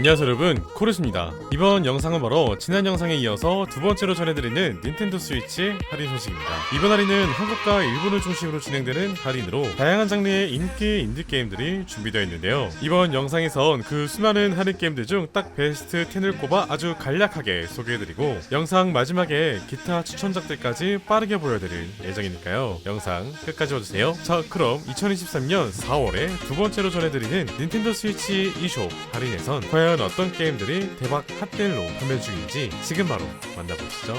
안녕하세요 여러분. 코르스입니다. 이번 영상은 바로 지난 영상에 이어서 두 번째로 전해드리는 닌텐도 스위치 할인 소식입니다. 이번 할인은 한국과 일본을 중심으로 진행되는 할인으로 다양한 장르의 인기 인디 게임들이 준비되어 있는데요. 이번 영상에선 그 수많은 할인 게임들 중 딱 베스트 10을 꼽아 아주 간략하게 소개해드리고 영상 마지막에 기타 추천작들까지 빠르게 보여드릴 예정이니까요. 영상 끝까지 봐주세요. 자 그럼 2023년 4월에 두 번째로 전해드리는 닌텐도 스위치 e숍 할인에선 과연 어떤 게임들이 대박 핫딜로 판매 중인지 지금 바로 만나보시죠.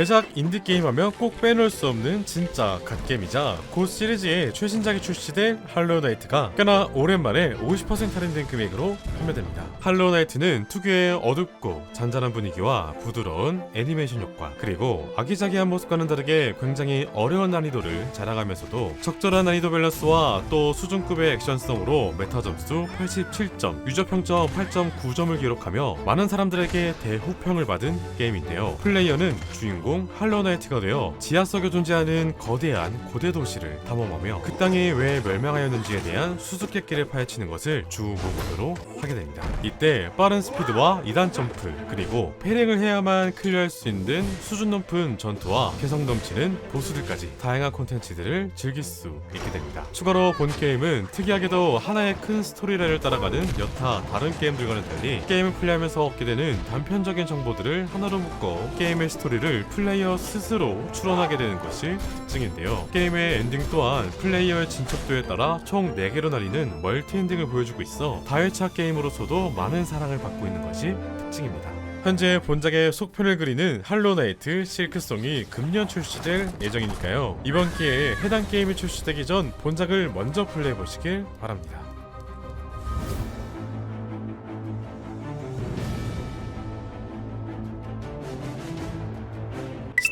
대작 인디게임 하면 꼭 빼놓을 수 없는 진짜 갓게임이자 곧 시리즈의 최신작이 출시된 할로우 나이트가 꽤나 오랜만에 50% 할인된 금액으로 판매됩니다. 할로우 나이트는 특유의 어둡고 잔잔한 분위기와 부드러운 애니메이션 효과 그리고 아기자기한 모습과는 다르게 굉장히 어려운 난이도를 자랑하면서도 적절한 난이도 밸런스와 또 수준급의 액션성으로 메타 점수 87점, 유저 평점 8.9점을 기록하며 많은 사람들에게 대호평을 받은 게임인데요. 플레이어는 주인공 할로나이트가 되어 지하석에 존재하는 거대한 고대 도시를 탐험하며 그 땅이 왜 멸망하였는지에 대한 수수께끼를 파헤치는 것을 주 목표로 하게 됩니다. 이때 빠른 스피드와 2단 점프 그리고 패링을 해야만 클리어할 수 있는 수준 높은 전투와 개성 넘치는 보스들까지 다양한 콘텐츠들을 즐길 수 있게 됩니다. 추가로 본 게임은 특이하게도 하나의 큰 스토리라인을 따라가는 여타 다른 게임들과는 달리 게임을 플레이하면서 얻게 되는 단편적인 정보들을 하나로 묶어 게임의 스토리를 플레이 어 스스로 추론하게 되는 것이 특징인데요. 게임의 엔딩 또한 플레이어의 진척도에 따라 총 4개로 나뉘는 멀티 엔딩을 보여주고 있어 다회차 게임으로서도 많은 사랑을 받고 있는 것이 특징입니다. 현재 본작의 속편을 그리는 할로나이트 실크송이 금년 출시될 예정이니까요. 이번 기회에 해당 게임이 출시되기 전 본작을 먼저 플레이해 보시길 바랍니다.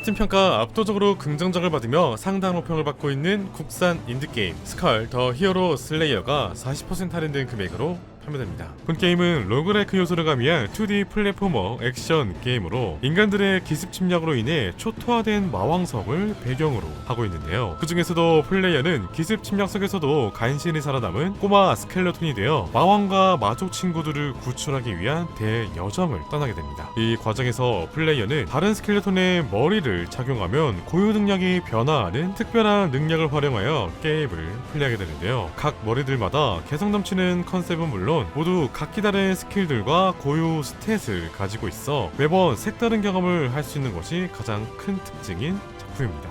스팀 평가 압도적으로 긍정적을 받으며 상당 호평을 받고 있는 국산 인디게임 스칼 더 히어로 슬레이어가 40% 할인된 금액으로 판매됩니다. 본 게임은 로그라이크 요소를 가미한 2D 플랫포머 액션 게임으로 인간들의 기습 침략으로 인해 초토화된 마왕성을 배경으로 하고 있는데요. 그 중에서도 플레이어는 기습 침략 속에서도 간신히 살아남은 꼬마 스켈레톤이 되어 마왕과 마족 친구들을 구출하기 위한 대여정을 떠나게 됩니다. 이 과정에서 플레이어는 다른 스켈레톤의 머리를 착용하면 고유 능력이 변화하는 특별한 능력을 활용하여 게임을 플레이하게 되는데요. 각 머리들마다 개성 넘치는 컨셉은 물론 모두 각기 다른 스킬들과 고유 스탯을 가지고 있어 매번 색다른 경험을 할 수 있는 것이 가장 큰 특징인 작품입니다.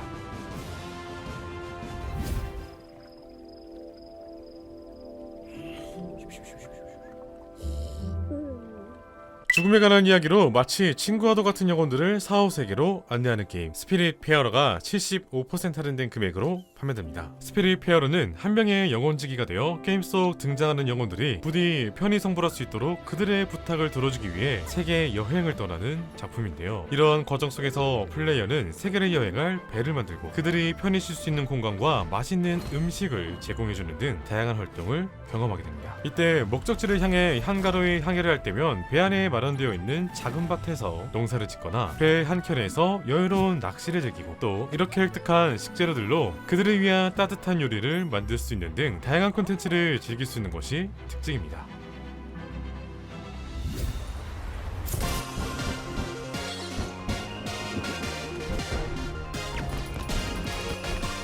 죽음에 관한 이야기로 마치 친구와도 같은 영혼들을 사후 세계로 안내하는 게임 스피릿 페어러가 75% 할인된 금액으로 판매됩니다. 스피릿 페어러는 한 명의 영혼지기가 되어 게임 속 등장하는 영혼들이 부디 편히 성불할 수 있도록 그들의 부탁을 들어주기 위해 세계 여행을 떠나는 작품인데요. 이러한 과정 속에서 플레이어는 세계를 여행할 배를 만들고 그들이 편히 쉴 수 있는 공간과 맛있는 음식을 제공해주는 등 다양한 활동을 경험하게 됩니다. 이때 목적지를 향해 한가로이 항해를 할 때면 배 안에 마련되어 있는 작은 밭에서 농사를 짓거나 배 한켠에서 여유로운 낚시를 즐기고 또 이렇게 획득한 식재료들로 그들 을 위한 따뜻한 요리를 만들 수 있는 등 다양한 콘텐츠를 즐길 수 있는 것이 특징입니다.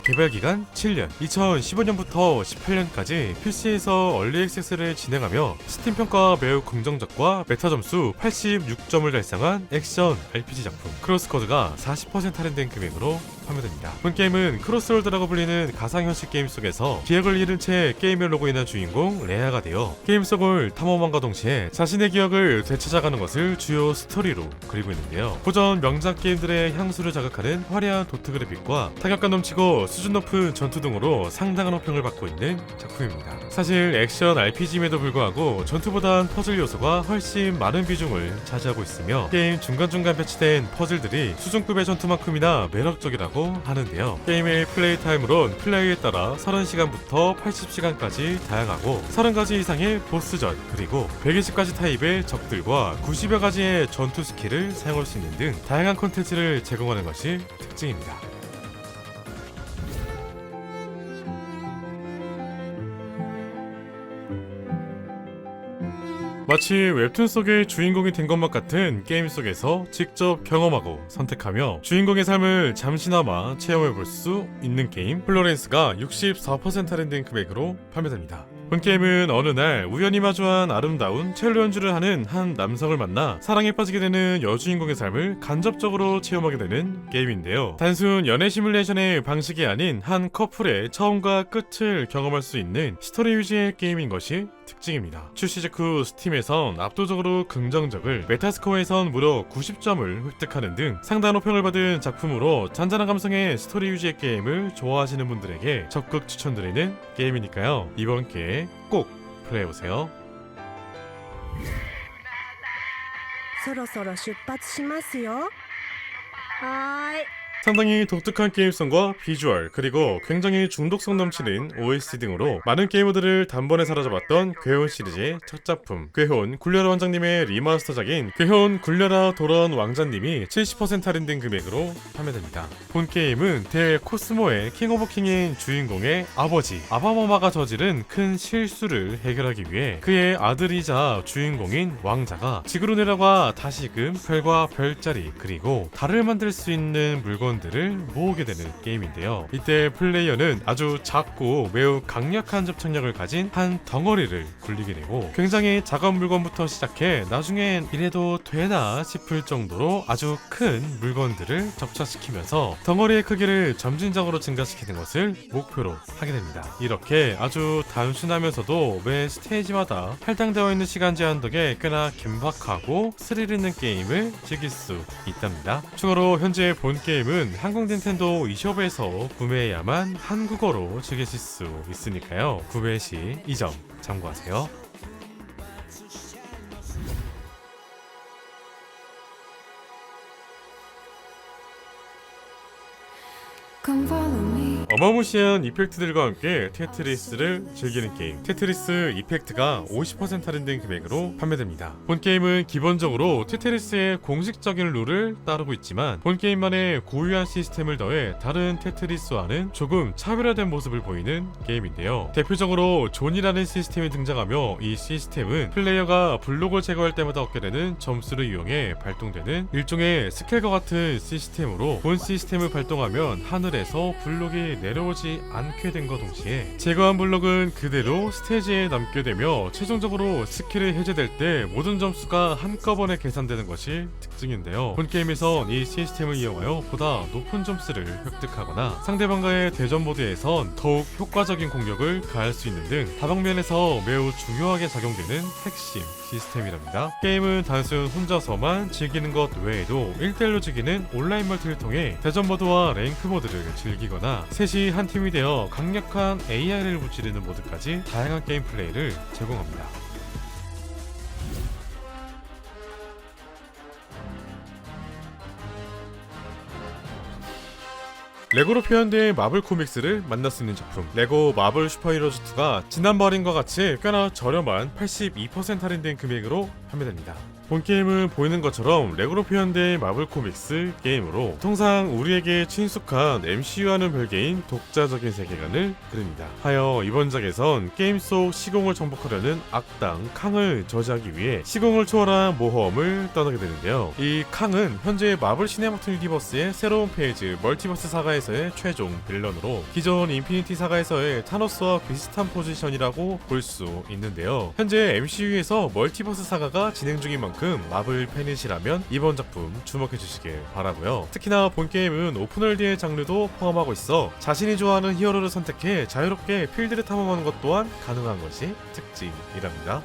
개발 기간 7년, 2015년부터 18년까지 PC에서 얼리 액세스를 진행하며 스팀 평가 매우 긍정적과 메타 점수 86점을 달성한 액션 RPG 작품 크로스코드가 40% 할인된 금액으로 판매됩니다. 본 게임은 크로스월드라고 불리는 가상현실 게임 속에서 기억을 잃은 채 게임을 로그인한 주인공 레아가 되어 게임 속을 탐험함과 동시에 자신의 기억을 되찾아가는 것을 주요 스토리로 그리고 있는데요. 고전 명작 게임들의 향수를 자극하는 화려한 도트 그래픽과 타격감 넘치고 수준 높은 전투 등으로 상당한 호평을 받고 있는 작품입니다. 사실 액션 RPG임에도 불구하고 전투보단 퍼즐 요소가 훨씬 많은 비중을 차지하고 있으며 게임 중간중간 배치된 퍼즐들이 수준급의 전투만큼이나 매력적이라고 게임이라고 하는데요. 게임의 플레이 타임으론 플레이에 따라 30시간부터 80시간까지 다양하고 30가지 이상의 보스전 그리고 120가지 타입의 적들과 90여 가지의 전투 스킬을 사용할 수 있는 등 다양한 콘텐츠를 제공하는 것이 특징입니다. 마치 웹툰 속의 주인공이 된 것만 같은 게임 속에서 직접 경험하고 선택하며 주인공의 삶을 잠시나마 체험해 볼 수 있는 게임 플로렌스가 64% 할인된 금액으로 판매됩니다. 본 게임은 어느 날 우연히 마주한 아름다운 첼로 연주를 하는 한 남성을 만나 사랑에 빠지게 되는 여주인공의 삶을 간접적으로 체험하게 되는 게임인데요. 단순 연애 시뮬레이션의 방식이 아닌 한 커플의 처음과 끝을 경험할 수 있는 스토리 위주의 게임인 것이 특징입니다. 출시 직후 스팀에선 압도적으로 긍정적을, 메타스코어에선 무려 90점을 획득하는 등 상당한 호평을 받은 작품으로 잔잔한 감성의 스토리 위주의 게임을 좋아하시는 분들에게 적극 추천드리는 게임이니까요. 이번 기회에 꼭 플레이해보세요. そろそろ出発しますよはーい 상당히 독특한 게임성과 비주얼 그리고 굉장히 중독성 넘치는 OST 등으로 많은 게이머들을 단번에 사로잡았던 괴혼 시리즈의 첫 작품 괴혼 굴려라 왕자님의 리마스터작인 괴혼 굴려라 돌아온 왕자님이 70% 할인된 금액으로 판매됩니다. 본 게임은 대 코스모의 킹 오브 킹인 주인공의 아버지 아바마마가 저지른 큰 실수를 해결하기 위해 그의 아들이자 주인공인 왕자가 지구로 내려가 다시금 별과 별자리 그리고 달을 만들 수 있는 물건 들을 모으게 되는 게임인데요. 이때 플레이어는 아주 작고 매우 강력한 접착력을 가진 한 덩어리를 굴리게 되고 굉장히 작은 물건부터 시작해 나중엔 이래도 되나 싶을 정도로 아주 큰 물건들을 접착시키면서 덩어리의 크기를 점진적으로 증가시키는 것을 목표로 하게 됩니다. 이렇게 아주 단순하면서도 매 스테이지마다 할당되어 있는 시간 제한 덕에 꽤나 긴박하고 스릴 있는 게임을 즐길 수 있답니다. 추가로 현재 본 게임은 한국 닌텐도 e숍에서 구매해야만 한국어로 즐기실 수 있으니까요. 구매 시 이 점 참고하세요. 어마무시한 이펙트들과 함께 테트리스를 즐기는 게임. 테트리스 이펙트가 50% 할인된 금액으로 판매됩니다. 본 게임은 기본적으로 테트리스의 공식적인 룰을 따르고 있지만 본 게임만의 고유한 시스템을 더해 다른 테트리스와는 조금 차별화된 모습을 보이는 게임인데요. 대표적으로 존이라는 시스템이 등장하며 이 시스템은 플레이어가 블록을 제거할 때마다 얻게 되는 점수를 이용해 발동되는 일종의 스킬과 같은 시스템으로 본 시스템을 발동하면 하늘에서 블록이 내려 오지 않게 된과 동시에 제거한 블록은 그대로 스테이지에 남게 되며 최종적으로 스킬이 해제될 때 모든 점수가 한꺼번에 계산되는 것이 특징인데요. 본 게임에선 이 시스템을 이용하여 보다 높은 점수를 획득하거나 상대방과의 대전 모드에선 더욱 효과적인 공격을 가할 수 있는 등 다방면에서 매우 중요하게 작용되는 핵심 시스템이랍니다. 게임은 단순 혼자서만 즐기는 것 외에도 1대1로 즐기는 온라인 멀티를 통해 대전 모드와 랭크 모드를 즐기거나 셋이 한 팀이 되어 강력한 AI를 무찌르는 모드까지 다양한 게임 플레이를 제공합니다. 레고로 표현된 마블 코믹스를 만날 수 있는 작품 레고 마블 슈퍼히어로즈 2가 지난번인과 같이 꽤나 저렴한 82% 할인된 금액으로 판매됩니다. 본 게임은 보이는 것처럼 레고로 표현된 마블 코믹스 게임으로 통상 우리에게 친숙한 MCU와는 별개인 독자적인 세계관을 그립니다. 하여 이번 작에선 게임 속 시공을 정복하려는 악당 캉을 저지하기 위해 시공을 초월한 모험을 떠나게 되는데요. 이 캉은 현재 마블 시네마틱 유니버스의 새로운 페이지 멀티버스 사가에서의 최종 빌런으로 기존 인피니티 사가에서의 타노스와 비슷한 포지션이라고 볼 수 있는데요. 현재 MCU에서 멀티버스 사가가 진행 중인 만큼 마블 팬이시라면 이번 작품 주목해 주시길 바라고요. 특히나 본 게임은 오픈월드의 장르도 포함하고 있어 자신이 좋아하는 히어로를 선택해 자유롭게 필드를 탐험하는 것 또한 가능한 것이 특징이랍니다.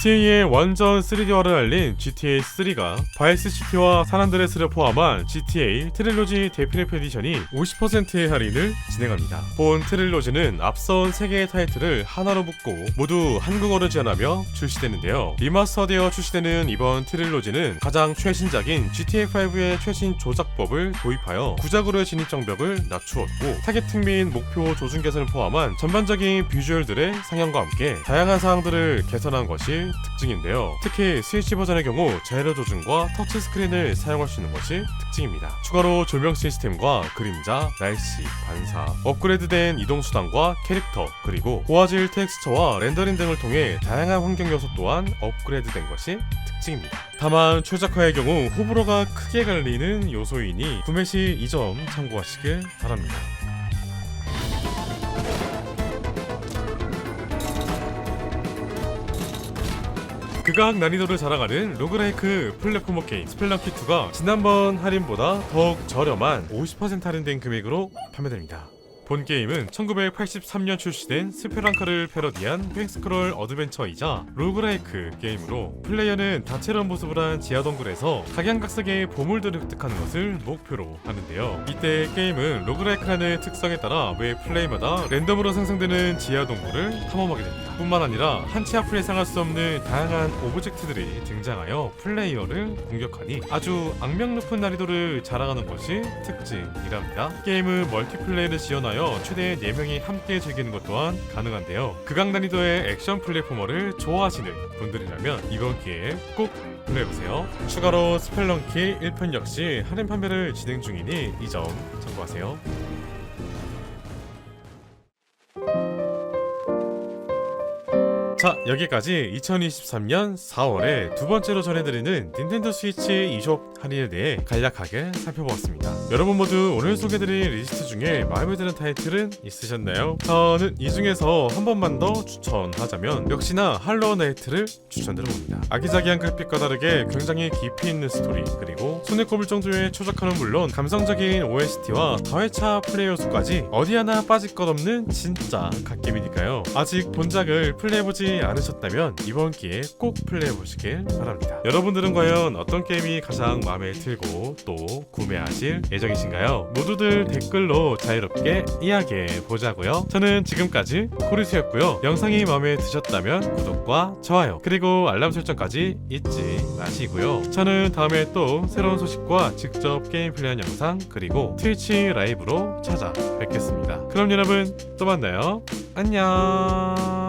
GTA의 완전 3D화를 알린 GTA 3가 바이스 시티와 산안드레스를 포함한 GTA 트릴로지 데피니트 에디션이 50%의 할인을 진행합니다. 본 트릴로지는 앞선 3개의 타이틀을 하나로 묶고 모두 한국어를 지원하며 출시되는데요. 리마스터되어 출시되는 이번 트릴로지는 가장 최신작인 GTA5의 최신 조작법을 도입하여 구작으로의 진입 장벽을 낮추었고 타겟팅 및 목표 조준 개선을 포함한 전반적인 비주얼들의 상향과 함께 다양한 사항들을 개선한 것이 특징인데요. 특히 스위치 버전의 경우 자이로 조준과 터치 스크린을 사용할 수 있는 것이 특징입니다. 추가로 조명 시스템과 그림자, 날씨, 반사, 업그레이드된 이동 수단과 캐릭터, 그리고 고화질 텍스처와 렌더링 등을 통해 다양한 환경 요소 또한 업그레이드된 것이 특징입니다. 다만 최적화의 경우 호불호가 크게 갈리는 요소이니 구매 시 이 점 참고하시길 바랍니다. 극악 난이도를 자랑하는 로그라이크 플랫포머 게임 스펠런키2가 지난번 할인보다 더욱 저렴한 50% 할인된 금액으로 판매됩니다. 본 게임은 1983년 출시된 스페랑카를 패러디한 횡스크롤 어드벤처이자 로그라이크 게임으로 플레이어는 다채로운 모습을 한 지하 동굴에서 각양각색의 보물들을 획득하는 것을 목표로 하는데요. 이때 게임은 로그라이크라는 특성에 따라 매 플레이마다 랜덤으로 생성되는 지하 동굴을 탐험하게 됩니다. 뿐만 아니라 한치 앞을 예상할 수 없는 다양한 오브젝트들이 등장하여 플레이어를 공격하니 아주 악명 높은 난이도를 자랑하는 것이 특징이랍니다. 게임은 멀티플레이를 지원하여 최대 4명이 함께 즐기는 것 또한 가능한데요. 극강 난이도의 액션 플랫포머를 좋아하시는 분들이라면 이번 기회에 꼭 플레이해보세요. 추가로 스펠런키 1편 역시 할인 판매를 진행 중이니 이 점 참고하세요. 자 여기까지 2023년 4월에 두 번째로 전해드리는 닌텐도 스위치 e숍 할인에 대해 간략하게 살펴보았습니다. 여러분 모두 오늘 소개드린 리스트 중에 마음에 드는 타이틀은 있으셨나요? 저는 이 중에서 한 번만 더 추천하자면 역시나 할로우 나이트를 추천드려봅니다. 아기자기한 그래픽과 다르게 굉장히 깊이 있는 스토리 그리고 손에 꼽을 정도의 초작화는 물론 감성적인 OST와 다회차 플레이 요소까지 어디 하나 빠질 것 없는 진짜 갓게임이니까요. 아직 본작을 플레이해보지 않으셨다면 이번 기회에 꼭 플레이해 보시길 바랍니다. 여러분들은 과연 어떤 게임이 가장 마음에 들고 또 구매하실 예정이신가요? 모두들 댓글로 자유롭게 이야기해 보자고요. 저는 지금까지 코리스였고요. 영상이 마음에 드셨다면 구독과 좋아요 그리고 알람 설정까지 잊지 마시고요. 저는 다음에 또 새로운 소식과 직접 게임 플레이한 영상 그리고 트위치 라이브로 찾아뵙겠습니다. 그럼 여러분 또 만나요. 안녕.